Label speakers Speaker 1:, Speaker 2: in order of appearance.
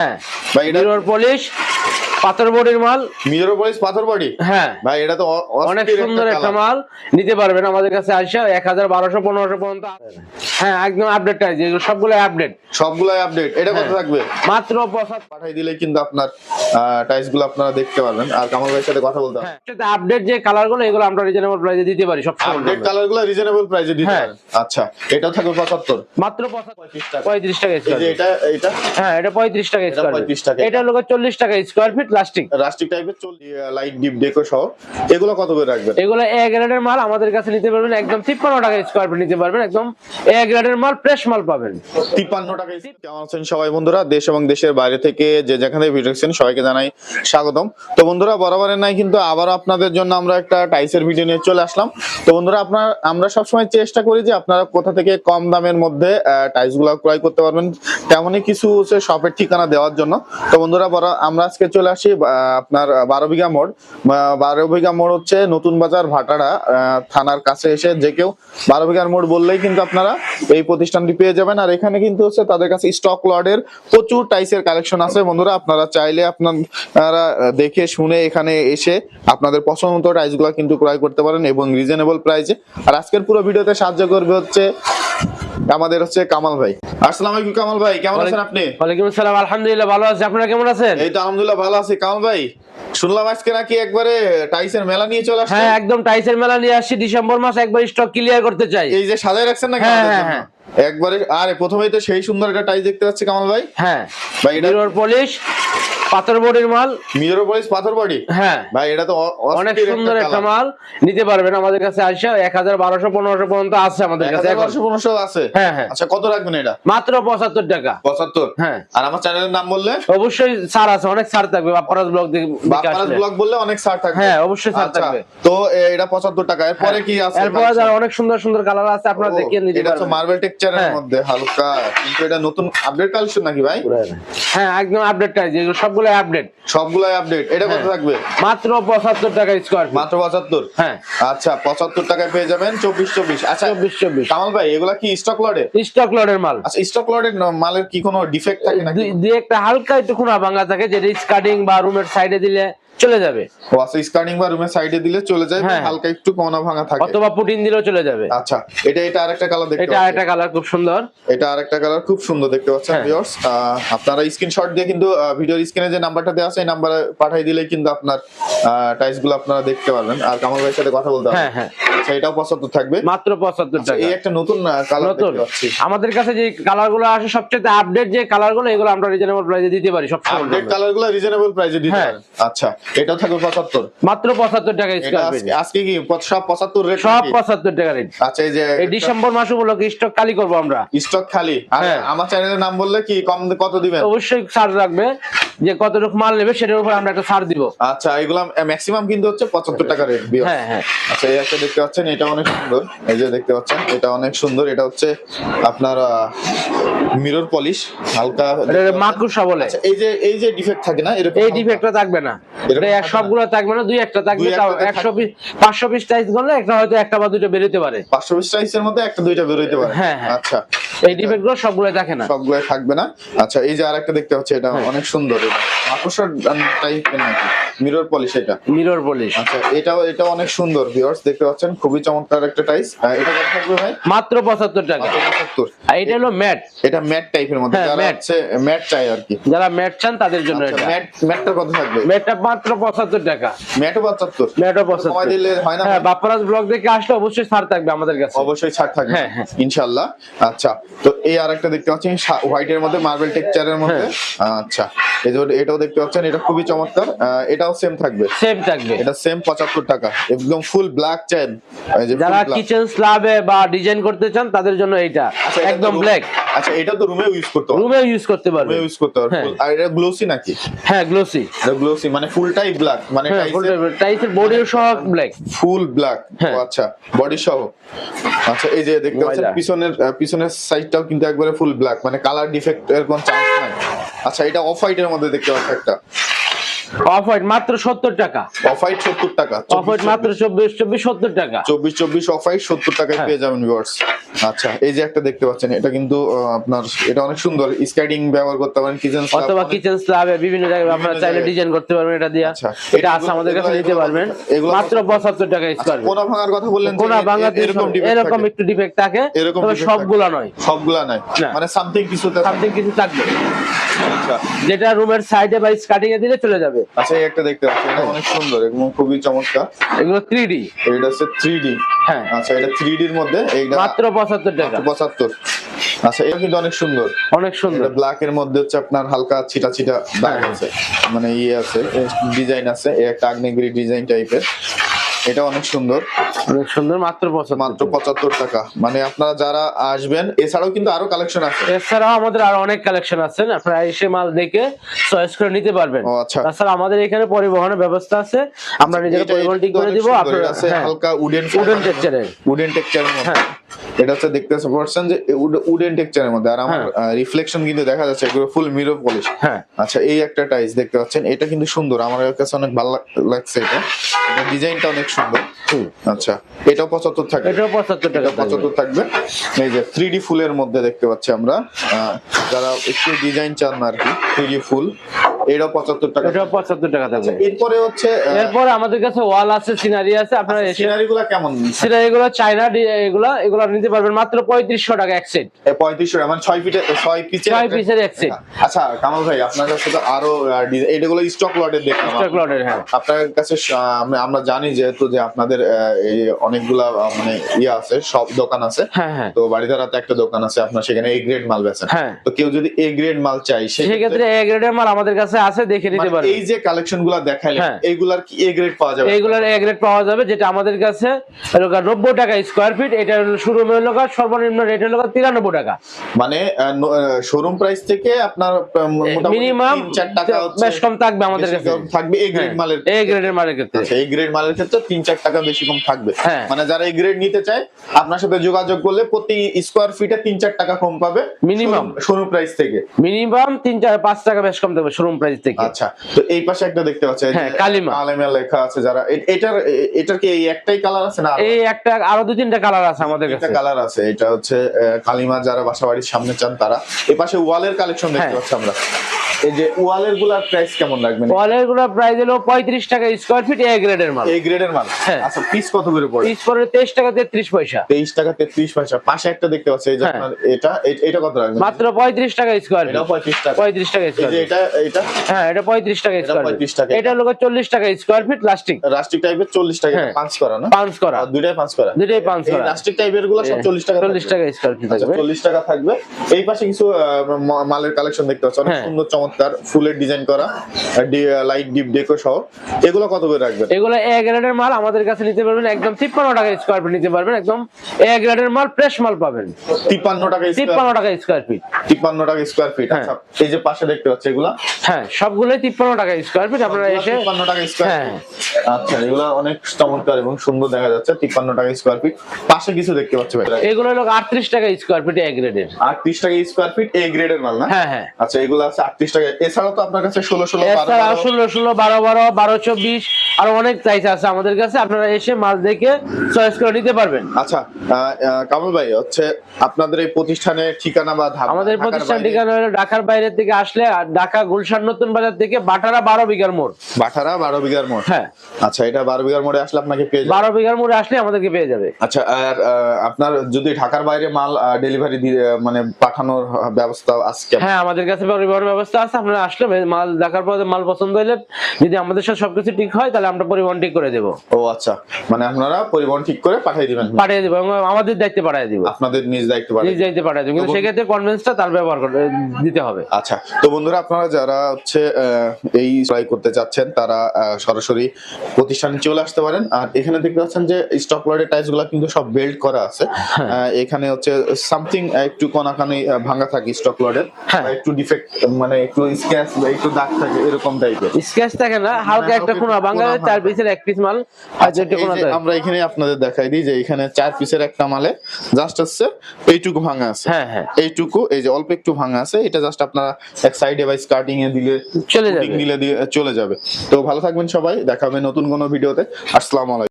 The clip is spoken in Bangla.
Speaker 1: হ্যাঁ।
Speaker 2: ভাই এটা
Speaker 1: মিরর পলিশ পাথর বডির মাল।
Speaker 2: মিরর পলিশ পাথর বডি?
Speaker 1: হ্যাঁ।
Speaker 2: ভাই এটা তো
Speaker 1: অনেক সুন্দর একটা মাল। নিতে পারবেন আমাদের কাছে আসে এক হাজার বারোশো পনেরোশো পর্যন্ত। হ্যাঁ একদম আপডেট যেগুলো সবগুলো আপডেট
Speaker 2: সবগুলাই আপডেট এটা কত
Speaker 1: হ্যাঁ।
Speaker 2: থাকবে?
Speaker 1: মাত্র পঁচাত্তর।
Speaker 2: পাঠাই দিলে কিন্তু আপনার টাইসগুলো আপনারা দেখতে পারবেন। আর কামাল ভাইয়ের সাথে কথা বলতে
Speaker 1: হ্যাঁ আপডেট যে কালারগুলো এগুলো আমরা রিজনেবল প্রাইসে দিতে পারি সব
Speaker 2: আপডেট কালারগুলো রিজনেবল প্রাইসে দিতে
Speaker 1: হ্যাঁ।
Speaker 2: পারেন আচ্ছা এটা থাকবে পঁচাত্তর।
Speaker 1: মাত্র
Speaker 2: পঁয়ত্রিশ টাকা।
Speaker 1: পঁয়ত্রিশ টাকা
Speaker 2: এই এটা এটা
Speaker 1: হ্যাঁ এটা পঁয়ত্রিশ টাকা
Speaker 2: এটা
Speaker 1: স্কোয়ার
Speaker 2: 35 টাকা।
Speaker 1: এটা হলো চল্লিশ টাকা স্কোয়ার ফিট লাস্টিক
Speaker 2: রাস্টিক টাইপের লাইট ডিপ ডেকো সহ। এগুলো কত করে রাখবেন?
Speaker 1: এগুলো এ গ্রেডের মাল আমাদের কাছে নিতে পারবেন। একদম তিপ্পান্ন টাকা স্কোয়ার ফিট নিতে পারবেন। একদম এ গ্রেডের মাল ফ্রেশ মাল পাবেন।
Speaker 2: তিপ্পান্ন টাকা কেমন আছেন সবাই বন্ধুরা? দেশ এবং দেশের বাইরে থেকে যে যেখানে ভিডিও দেখছেন সবাইকে জানাই স্বাগতম। তো বন্ধুরা বরাবরের নাই কিন্তু আবারও আপনাদের জন্য আমরা একটা টাইসের ভিডিও নিয়ে চলে আসলাম। তো বন্ধুরা আপনার আমরা সবসময় চেষ্টা করি যে আপনারা কোথা থেকে কম দামের মধ্যে টাইসগুলো ক্রয় করতে পারবেন। তেমনই কিছু হচ্ছে শপের ঠিকানা দেওয়ার জন্য। তো বন্ধুরা আমরা আজকে চলে আসি আপনার বারো বিঘা মোড়। বারো বিঘা মোড় হচ্ছে নতুন বাজার ভাটাড়া থানার কাছে এসে যে কেউ বারো বিঘার মোড় বললেই কিন্তু আপনারা এই প্রতিষ্ঠানটি পেয়ে যাবেন। আর এখানে কিন্তু হচ্ছে তাদের কাছে স্টক লটের প্রচুর টাইসের কালেকশন আছে। বন্ধুরা, আপনারা চাইলে আপনারা দেখে শুনে এখানে এসে আপনাদের পছন্দ মতো টাইসগুলো কিন্তু ক্রয় করতে পারেন এবং রিজনেবল প্রাইসে আর আজকের পুরো ভিডিওতে সাহায্য করবে হচ্ছে আমাদের হচ্ছে কামাল ভাই। আসসালামু আলাইকুম কামাল ভাই কেমন আছেন আপনি?
Speaker 1: ওয়ালাইকুম আসসালাম আলহামদুলিল্লাহ ভালো আছি। আপনারা কেমন আছেন?
Speaker 2: এই তো আলহামদুলিল্লাহ ভালো আছি। কামাল ভাই শুনলাম আজকে নাকি একবারে টাইসের মেলা নিয়ে চলে আসছেন?
Speaker 1: হ্যাঁ একদম টাইসের মেলা নিয়ে আসছি। ডিসেম্বর মাস একবার স্টক ক্লিয়ার করতে চাই।
Speaker 2: এই যে সাজায় রাখছেন না
Speaker 1: হ্যাঁ, হ্যাঁ।
Speaker 2: একবারে আরে প্রথমেই তো সেই সুন্দর একটা টাইস দেখতে পাচ্ছি কামাল ভাই।
Speaker 1: হ্যাঁ
Speaker 2: ভাই এটা
Speaker 1: মিরর পলিশ পাথর বডির মাল।
Speaker 2: মিরর পলিশ পাথর বডি?
Speaker 1: হ্যাঁ।
Speaker 2: ভাই এটা তো
Speaker 1: অনেক সুন্দর একটা মাল। নিতে পারবেন আমাদের কাছে আসে এক হাজার বারোশো পনেরোশো পর্যন্ত আছে আমাদের কাছে এখন।
Speaker 2: 1500 আছে।
Speaker 1: হ্যাঁ, হ্যাঁ।
Speaker 2: আচ্ছা কত রাখবেন এটা?
Speaker 1: মাত্র পঁচাত্তর টাকা।
Speaker 2: পঁচাত্তর?
Speaker 1: হ্যাঁ।
Speaker 2: আর আমার চ্যানেলের নাম বললে?
Speaker 1: অবশ্যই ছাড় আছে অনেক ছাড় থাকবে। বাপ্পারাজ ব্লগ দেখে
Speaker 2: বাপ্পারাজ। ব্লগ বললে অনেক ছাড় থাকবে।
Speaker 1: হ্যাঁ, অবশ্যই ছাড়
Speaker 2: আচ্ছা,
Speaker 1: থাকবে।
Speaker 2: তো এটা পঁচাত্তর টাকা। এরপরে কি আছে?
Speaker 1: এরপরে যারা অনেক সুন্দর সুন্দর কালার আছে আপনারা দেখিয়ে নিতে পারবেন
Speaker 2: এটা তো মার্বেল টেক্সচারের
Speaker 1: হ্যাঁ।
Speaker 2: মধ্যে হালকা কিন্তু এটা নতুন আপডেট কালেকশন নাকি ভাই?
Speaker 1: হ্যাঁ একদম আপডেট টাইস যেগুলো সবগুলো আপডেট
Speaker 2: সবগুলাই আপডেট এটা কত
Speaker 1: হ্যাঁ।
Speaker 2: থাকবে?
Speaker 1: মাত্র পঁচাত্তর টাকা স্কোয়ার
Speaker 2: মাত্র পঁচাত্তর?
Speaker 1: হ্যাঁ।
Speaker 2: আচ্ছা পঁচাত্তর টাকায় পেয়ে যাবেন চব্বিশ চব্বিশ। আচ্ছা
Speaker 1: চব্বিশ চব্বিশ।
Speaker 2: কামাল ভাই এগুলা কি স্টক লটে
Speaker 1: স্টক লটের মাল।
Speaker 2: আচ্ছা স্টক লটের মালের কি কোনো ডিফেক্ট থাকে নাকি?
Speaker 1: দুই একটা হালকা একটু খুনা ভাঙা থাকে যেটা স্কার্টিং বা রুমের সাইডে দিলে চলে যাবে।
Speaker 2: ও আচ্ছা বা রুমের সাইডে দিলে চলে যায়
Speaker 1: হ্যাঁ।
Speaker 2: হালকা একটু কোনা ভাঙা থাকে।
Speaker 1: অথবা পুটিন দিলেও চলে যাবে।
Speaker 2: আচ্ছা এটা এটা আরেকটা কালার দেখতে
Speaker 1: এটা একটা কালার খুব সুন্দর।
Speaker 2: এটা আরেকটা কালার খুব সুন্দর দেখতে পাচ্ছেন
Speaker 1: হ্যাঁ।
Speaker 2: ভিউয়ার্স আপনারা স্ক্রিনশট দিয়ে কিন্তু ভিডিওর স্ক্রিনে যে নাম্বারটা দেওয়া আছে এই নাম্বারে পাঠিয়ে দিলে কিন্তু আপনার টাইসগুলো আপনারা দেখতে পারবেন। আর কামাল ভাইয়ের সাথে কথা বলতে
Speaker 1: হ্যাঁ হ্যাঁ।
Speaker 2: আচ্ছা এটাও পঁচাত্তর থাকবে।
Speaker 1: মাত্র পঁচাত্তর
Speaker 2: আচ্ছা,
Speaker 1: টাকা।
Speaker 2: এই একটা নতুন কালার দেখতে পাচ্ছি।
Speaker 1: আমাদের কাছে যে কালারগুলো আসে সবচেয়ে আপডেট যে কালারগুলো এগুলো আমরা রিজনেবল প্রাইসে দিতে পারি সব
Speaker 2: আপডেট কালারগুলো রিজনেবল প্রাইসে দিতে
Speaker 1: হ্যাঁ।
Speaker 2: আচ্ছা এটাও থাকবে পঁচাত্তর।
Speaker 1: মাত্র পঁচাত্তর টাকা
Speaker 2: এটা
Speaker 1: স্কোয়ার
Speaker 2: আজকে- আজকে কি? সব পঁচাত্তর রেট
Speaker 1: সব পঁচাত্তর টাকা রেট
Speaker 2: আচ্ছা এই যে
Speaker 1: এই ডিসেম্বর মাস উপলক্ষে স্টক খালি করব আমরা।
Speaker 2: স্টক খালি? আর
Speaker 1: হ্যাঁ।
Speaker 2: আমার চ্যানেলের নাম বললে কি কম কত দিবেন?
Speaker 1: অবশ্যই ছাড় রাখবে যে মাল নেবে সেটার উপর আমরা একটা ছাড় দিব।
Speaker 2: আচ্ছা এগুলা ম্যাক্সিমাম কিন্তু হচ্ছে পঁচাত্তর টাকা রেট
Speaker 1: হ্যাঁ হ্যাঁ।
Speaker 2: আচ্ছা এই একটা দেখতে পাচ্ছেন এটা অনেক সুন্দর। এই যে দেখতে পাচ্ছেন এটা অনেক সুন্দর। এটা হচ্ছে আপনার মিরর পলিশ হালকা
Speaker 1: এটা। মাকুসা বলে।
Speaker 2: আচ্ছা, এই যে এই যে ডিফেক্ট থাকে না এরকম
Speaker 1: এই। ডিফেক্টটা থাকবে না।
Speaker 2: এরকম
Speaker 1: এটা এক
Speaker 2: থাকবে
Speaker 1: সবগুলো থাকবে না দুই একটা থাকবে তাও একশো পিস পাঁচশো পিস টাইস করলে একটা হয়তো একটা বা দুটো বেরোতে পারে।
Speaker 2: পাঁচশো বিশ টাইসের মধ্যে একটা দুইটা বেরোইতে পারে।
Speaker 1: হ্যাঁ।
Speaker 2: আচ্ছা।
Speaker 1: এই ডিফেক্টগুলো সবগুলো থাকে না।
Speaker 2: সবগুলো থাকবে না। আচ্ছা এই যে আরেকটা দেখতে পাচ্ছি এটা। অনেক সুন্দর। এটা মাকড়সার টাইপের নাকি? মিরর পলিশ এটা?
Speaker 1: মিরর পলিশ
Speaker 2: আচ্ছা এটাও এটা অনেক সুন্দর ভিউয়ার্স দেখতে পাচ্ছেন খুবই চমৎকার একটা টাইস এটা কত থাকবে ভাই?
Speaker 1: মাত্র পঁচাত্তর টাকা।
Speaker 2: মাত্র 75
Speaker 1: আর এটা হলো ম্যাট।
Speaker 2: এটা ম্যাট টাইপের মধ্যে।
Speaker 1: হ্যাঁ,
Speaker 2: যারা। ম্যাট। চাই আর কি।
Speaker 1: যারা ম্যাট চান তাদের জন্য
Speaker 2: আচ্ছা,
Speaker 1: এটা।
Speaker 2: ম্যাট ম্যাটটা কত থাকবে?
Speaker 1: ম্যাটটা মাত্র পঁচাত্তর টাকা।
Speaker 2: ম্যাটও 75
Speaker 1: ম্যাটও পঁচাত্তর।
Speaker 2: দিলে হয় না।
Speaker 1: হ্যাঁ বাপ্পারাজ ব্লগ দেখে আসলে অবশ্যই ছাড় থাকবে আমাদের কাছে।
Speaker 2: অবশ্যই ছাড় থাকবে।
Speaker 1: হ্যাঁ, হ্যাঁ।
Speaker 2: ইনশাআল্লাহ। আচ্ছা তো এই আরেকটা দেখতে পাচ্ছেন হোয়াইট এর মধ্যে মার্বেল টেক্সচারের মধ্যে।
Speaker 1: হ্যাঁ।
Speaker 2: আচ্ছা এই যে এটাও দেখতে পাচ্ছেন এটা খুবই চমৎকার। এটাও সেম থাকবে।
Speaker 1: সেম থাকবে।
Speaker 2: এটা সেম 75 টাকা। একদম ফুল ব্ল্যাক চেন
Speaker 1: যারা কিচেন স্ল্যাবে বা ডিজাইন করতে চান তাদের জন্য এইটা।
Speaker 2: আচ্ছা, এটা
Speaker 1: একদম ব্ল্যাক
Speaker 2: আচ্ছা এটা তো রুমে ইউজ করতে
Speaker 1: রুমে ইউজ করতে পারবে।
Speaker 2: ইউজ করতে। আর এটা গ্লোসি নাকি?
Speaker 1: হ্যাঁ গ্লোসি
Speaker 2: এটা গ্লোসি মানে ফুলটাই ব্ল্যাক মানে টাইসের
Speaker 1: বডি সহ ব্ল্যাক
Speaker 2: ফুল ব্ল্যাক। আচ্ছা বডি সহ। আচ্ছা এই যে দেখতে পাচ্ছেন পিছনের পিছনের সাইডটাও কিন্তু একবারে ফুল ব্ল্যাক মানে কালার ডিফেক্ট এর কোনো চান্স নাই। আচ্ছা এটা অফ হোয়াইটের মধ্যে দেখতে পাচ্ছেন একটা।
Speaker 1: অফ হোয়াইট মাত্র সত্তর টাকা।
Speaker 2: অফ হোয়াইট টাকা।
Speaker 1: অফ হোয়াইট মাত্র চব্বিশ। চব্বিশ সত্তর টাকা।
Speaker 2: অফ হোয়াইট টাকায়
Speaker 1: হ্যাঁ।
Speaker 2: পেয়ে যাবেন ভিউয়ার্স আচ্ছা এই যে একটা দেখতে পাচ্ছেন এটা কিন্তু আপনার এটা অনেক সুন্দর। স্কাইডিং ব্যবহার করতে পারেন কিচেন
Speaker 1: অথবা কিচেন স্ল্যাবে বিভিন্ন জায়গায় আপনারা চাইলে ডিজাইন করতে পারবেন এটা দিয়ে।
Speaker 2: আচ্ছা।
Speaker 1: এটা আছে আমাদের কাছে নিতে পারবেন। মাত্র পঁচাত্তর টাকা স্কোয়ার
Speaker 2: কোনা ভাঙার কথা বললেন
Speaker 1: কোনা
Speaker 2: এ- এরকম
Speaker 1: এরকম একটু ডিফেক্ট থাকে
Speaker 2: এরকম
Speaker 1: তবে সবগুলা নয়।
Speaker 2: সবগুলা নাই
Speaker 1: না।
Speaker 2: মানে সামথিং কিছুতে
Speaker 1: সামথিং কিছু থাকবে।
Speaker 2: আচ্ছা।
Speaker 1: যেটা রুমের সাইডে বা স্কার্টিং এ দিলে চলে যাবে।
Speaker 2: আচ্ছা এই একটা দেখতে পাচ্ছি এটা অনেক সুন্দর এবং খুবই চমৎকার।
Speaker 1: এগুলো থ্রি ডি
Speaker 2: এটা হচ্ছে থ্রি ডি
Speaker 1: হ্যাঁ।
Speaker 2: আচ্ছা এটা থ্রি ডির মধ্যে এইটা
Speaker 1: মাত্র পঁচাত্তর টাকা।
Speaker 2: পঁচাত্তর। আচ্ছা এটা কিন্তু অনেক সুন্দর।
Speaker 1: অনেক সুন্দর।
Speaker 2: ব্ল্যাক এর মধ্যে হচ্ছে আপনার হালকা ছিটা ছিটা দাগ
Speaker 1: হ্যাঁ।
Speaker 2: আছে মানে ইয়ে আছে ডিজাইন আছে এই একটা আগ্নেয়গিরি ডিজাইন টাইপের এটা অনেক সুন্দর।
Speaker 1: অনেক সুন্দর মাত্র
Speaker 2: মাত্র পঁচাত্তর টাকা। মানে আপনারা যারা আসবেন এছাড়াও কিন্তু আরও কালেকশন আছে।
Speaker 1: এছাড়াও আমাদের আরও অনেক কালেকশন আছে আপনারা এসে মাল দেখে চয়েস করে নিতে পারবেন।
Speaker 2: আচ্ছা।
Speaker 1: তাছাড়া আমাদের এখানে পরিবহনের ব্যবস্থা আছে। আমরা নিজেরা পরিবহন ঠিক করে দিব আপনার হ্যাঁ,
Speaker 2: হালকা উডেন
Speaker 1: উডেন টেক্সচারের
Speaker 2: উডেন টেক্সচারের মধ্যে।
Speaker 1: হ্যাঁ।
Speaker 2: এটা হচ্ছে দেখতে পাচ্ছেন যে উডেন টেক্সচারের মধ্যে। আর আমার রিফ্লেকশন কিন্তু দেখা যাচ্ছে এগুলো ফুল মিরর পলিশ
Speaker 1: হ্যাঁ।
Speaker 2: আচ্ছা এই একটা টাইস দেখতে পাচ্ছেন। এটা কিন্তু সুন্দর। আমার কাছে অনেক ভালো লাগ- লাগছে এটা। এটা ডিজাইনটা অনেক সুন্দর। আচ্ছা এটাও পঁচাত্তর থাকবে।
Speaker 1: এটাও পঁচাত্তর টাকা
Speaker 2: পঁচাত্তর থাকবে। এই যে থ্রি ফুলের মধ্যে দেখতে পাচ্ছি আমরা। যারা একটু ডিজাইন চান আর কি থ্রি ডি ফুল। টাকা
Speaker 1: টাকা থাকবে।
Speaker 2: এরপরে হচ্ছে
Speaker 1: এরপর আমাদের কাছে ওয়াল আছে সিনারি আছে আপনারা এসে
Speaker 2: সিনারি কেমন
Speaker 1: সিনারি গুলো চাইনা এগুলো নিতে পারবেন মাত্র পঁয়ত্রিশশো টাকা এক সেট।
Speaker 2: পঁয়ত্রিশশো মানে ছয় ফিটে ছয় পিচের
Speaker 1: ছয় পিসের এক সেট।
Speaker 2: আচ্ছা কামাল ভাই আপনার কাছে তো আরও এটাগুলো স্টক লটের দেখলাম
Speaker 1: স্টক লটের হ্যাঁ।
Speaker 2: আপনার কাছে আমরা- জানি যেহেতু যে আপনাদের এই অনেকগুলা মানে ইয়ে আছে সব দোকান আছে।
Speaker 1: হ্যাঁ হ্যাঁ।
Speaker 2: তো বাড়িধারাতে একটা দোকান আছে আপনার সেখানে এ গ্রেড মাল বেচেন।
Speaker 1: হ্যাঁ।
Speaker 2: তো কেউ যদি এ গ্রেড মাল চাই সেক্ষেত্রে
Speaker 1: সেক্ষেত্রে এ গ্রেডের মাল আমাদের কাছে আছে দেখে নিতে
Speaker 2: মানে
Speaker 1: পারবেন।
Speaker 2: এই যে দেখাইলেন
Speaker 1: হ্যাঁ।
Speaker 2: এইগুলার কি এ গ্রেড পাওয়া যাবে?
Speaker 1: এইগুলোর এ গ্রেড পাওয়া যাবে যেটা আমাদের কাছে নব্বই টাকা স্কোয়ার ফিট এটা শুরু হলো সর্বনিম্ন রেট হলো গা তিরানব্বই টাকা।
Speaker 2: মানে শোরুম প্রাইস থেকে আপনার
Speaker 1: মিনিমাম
Speaker 2: টাকা হচ্ছে
Speaker 1: বেশ কম থাকবে আমাদের কাছে।
Speaker 2: থাকবে এ গ্রেড মালের
Speaker 1: এ গ্রেডের মালের ক্ষেত্রে।
Speaker 2: আচ্ছা গ্রেড মালের ক্ষেত্রে তিন চার টাকা বেশি কম থাকবে।
Speaker 1: হ্যাঁ।
Speaker 2: মানে যারা এই গ্রেড নিতে চায় আপনার সাথে যোগাযোগ করলে প্রতি স্কোয়ার ফিটে তিন চার টাকা কম পাবে
Speaker 1: Minimum।
Speaker 2: শোরুম প্রাইস থেকে।
Speaker 1: মিনিমাম তিন চার পাঁচ টাকা বেশ কম থাকবে শোরুম প্রাইস থেকে
Speaker 2: আচ্ছা তো এই পাশে একটা দেখতে পাচ্ছি
Speaker 1: হ্যাঁ, কালিমা।
Speaker 2: কালিমা লেখা আছে যারা এটার এটার কি এই একটাই কালার আছে না
Speaker 1: এই একটা আরও দু তিনটা কালার আছে আমাদের
Speaker 2: একটা কালার আছে এটা হচ্ছে কালিমা যারা বাসাবাড়ির সামনে চান তারা। এই পাশে ওয়ালের কালেকশন দেখতে
Speaker 1: হ্যাঁ।
Speaker 2: পাচ্ছি আমরা। এই যে ওয়ালেরগুলার প্রাইস কেমন লাগবে?
Speaker 1: ওয়ালেরগুলো প্রাইস হলো পঁয়ত্রিশ টাকা স্কোয়ার ফিট এ গ্রেডের মাল।
Speaker 2: এই গ্রেডের মাল?
Speaker 1: হ্যাঁ।
Speaker 2: আচ্ছা পিস কত করে পড়ে
Speaker 1: পিস পরে তেইশ টাকা তেত্রিশ পয়সা।
Speaker 2: তেইশ টাকা তেত্রিশ পয়সা। পাশে একটা দেখতে পাচ্ছি এই যে
Speaker 1: হ্যাঁ।
Speaker 2: আপনার এটা এটা কত লাগবে?
Speaker 1: মাত্র পঁয়ত্রিশ টাকা স্কোয়ার ফিট
Speaker 2: পঁয়ত্রিশ টাকা।
Speaker 1: পঁয়ত্রিশ টাকা
Speaker 2: এই
Speaker 1: স্কোয়ার
Speaker 2: এটা এটা
Speaker 1: হ্যাঁ এটা পঁয়ত্রিশ টাকা
Speaker 2: এটা
Speaker 1: স্কোয়ার
Speaker 2: 35 টাকা।
Speaker 1: এটা হলো চল্লিশ টাকা স্কোয়ার ফিট প্লাস্টিক
Speaker 2: রাস্টিক টাইপের চল্লিশ টাকা
Speaker 1: হ্যাঁ।
Speaker 2: পাঁচ করা না?
Speaker 1: পাঞ্চ করা।
Speaker 2: দুইটাই পাঁচ করা।
Speaker 1: দুইটাই পাঁচ করা।
Speaker 2: রাস্টিক টাইপেরগুলো সব চল্লিশ টাকা
Speaker 1: চল্লিশ
Speaker 2: থাকবে।
Speaker 1: টাকা স্কোয়ার ফিট থাকবে।
Speaker 2: চল্লিশ টাকা থাকবে। এই পাশে কিছু মালের কালেকশন দেখতে পাচ্ছি অনেক
Speaker 1: হ্যাঁ।
Speaker 2: সুন্দর চমৎকার ফুলের ডিজাইন করা লাইট ডিপ ডেকো সহ। এগুলো কত করে রাখবেন?
Speaker 1: এগুলো এ গ্রেডের মাল আমাদের কাছে নিতে পারবেন একদম তিপ্পান্ন টাকা স্কোয়ার ফিট নিতে পারবেন একদম এ গ্রেডের মাল ফ্রেশ মাল পাবেন।
Speaker 2: তিপ্পান্ন টাকা
Speaker 1: তিপ্পান্ন টাকা স্কোয়ার ফিট
Speaker 2: তিপ্পান্ন টাকা স্কোয়ার ফিট
Speaker 1: হ্যাঁ।
Speaker 2: আচ্ছা এই যে পাশে দেখতে পাচ্ছি এগুলা?
Speaker 1: হ্যাঁ সবগুলোই তিপ্পান্ন টাকা স্কোয়ার ফিট আপনারা এসে
Speaker 2: তিপ্পান্ন টাকা স্কোয়ার
Speaker 1: হ্যাঁ।
Speaker 2: আচ্ছা এগুলো অনেক চমৎকার এবং সুন্দর দেখা যাচ্ছে তিপ্পান্ন টাকা স্কোয়ার ফিট পাশে কিছু দেখতে পাচ্ছি ভাই।
Speaker 1: এগুলো হলো আটত্রিশ টাকা স্কোয়ার ফিট এ গ্রেডের
Speaker 2: আটত্রিশ টাকা স্কোয়ার ফিট এ গ্রেডের মাল না?
Speaker 1: হ্যাঁ হ্যাঁ।
Speaker 2: আচ্ছা এগুলো আছে আটত্রিশ টাকা এছাড়াও তো আপনার কাছে ষোলো ষোলো
Speaker 1: এছাড়া ষোলো ষোলো বারো বারো বারো চব্বিশ আরও অনেক সাইজ আছে আমাদের কাছে। আপনারা এসে মাল দেখে চয়েস করে নিতে পারবেন।
Speaker 2: আচ্ছা কামাল ভাই হচ্ছে আপনাদের এই প্রতিষ্ঠানের ঠিকানা বা
Speaker 1: আমাদের প্রতিষ্ঠান ঠিকানা হলো ঢাকার বাইরে থেকে আসলে ঢাকা গুলশান নতুন বাজার থেকে বাটারা বারো বিঘার মোড়।
Speaker 2: বাঠারা বারো বিঘার মোড়?
Speaker 1: হ্যাঁ।
Speaker 2: আচ্ছা এটা বারো বিঘার মোড়ে আসলে আপনাকে পেয়ে যাবে।
Speaker 1: বারো বিঘার মোড়ে আসলে আমাদেরকে পেয়ে যাবে।
Speaker 2: আচ্ছা আর আপনার যদি ঢাকার বাইরে মাল ডেলিভারি মানে পাঠানোর ব্যবস্থা আজকে?
Speaker 1: হ্যাঁ আমাদের কাছে পরিবহন ব্যবস্থা আছে আপনারা আসলে মাল দেখার পর মাল পছন্দ হলে যদি আমাদের সাথে সবকিছু ঠিক হয় তাহলে আমরা পরিবহন ঠিক করে দেবো।
Speaker 2: ও আচ্ছা মানে আপনারা পরিবহন ঠিক করে পাঠিয়ে দিবেন।
Speaker 1: পাঠিয়ে দেবো আমাদের দায়িত্বে পাঠিয়ে দিব।
Speaker 2: আপনাদের নিজ দায়িত্ব
Speaker 1: নিজ দায়িত্বে পাঠিয়ে দেবো কিন্তু সেক্ষেত্রে কনভেন্সটা তার ব্যবহার দিতে হবে।
Speaker 2: আচ্ছা তো বন্ধুরা আপনারা যারা হচ্ছে এই ট্রাই করতে চাচ্ছেন তারা সরাসরি প্রতিষ্ঠানে চলে আসতে পারেন। আর এখানে দেখতে পাচ্ছেন যে স্টক লটের টাইলসগুলা কিন্তু সব বেল্ট করা আছে।
Speaker 1: হ্যাঁ।
Speaker 2: এখানে হচ্ছে সামথিং একটু কোনাকানি আহ, ভাঙা থাকে স্টক লটের
Speaker 1: হ্যাঁ।
Speaker 2: একটু ডিফেক্ট মানে একটু স্ক্যাচ বা একটু দাগ থাকে এরকম টাইপের
Speaker 1: থাকে না হালকা একটা কোনা বাংলাদেশ চার পিসের এক পিস মাল
Speaker 2: আচ্ছা, আমরা এখানে আপনাদের দেখাই দিই যে এখানে চার পিসের একটা মালে জাস্ট হচ্ছে এইটুকু ভাঙা আছে।
Speaker 1: হ্যাঁ হ্যাঁ।
Speaker 2: এইটুকু এই যে অল্প একটু ভাঙা আছে এটা জাস্ট আপনারা এক সাইডে বা স্কার্টিং এ দিলে
Speaker 1: চলে যাবে।
Speaker 2: দিলে চলে যাবে। তো ভালো থাকবেন সবাই দেখা হবে নতুন কোনো ভিডিওতে। আসসালামু আলাইকুম।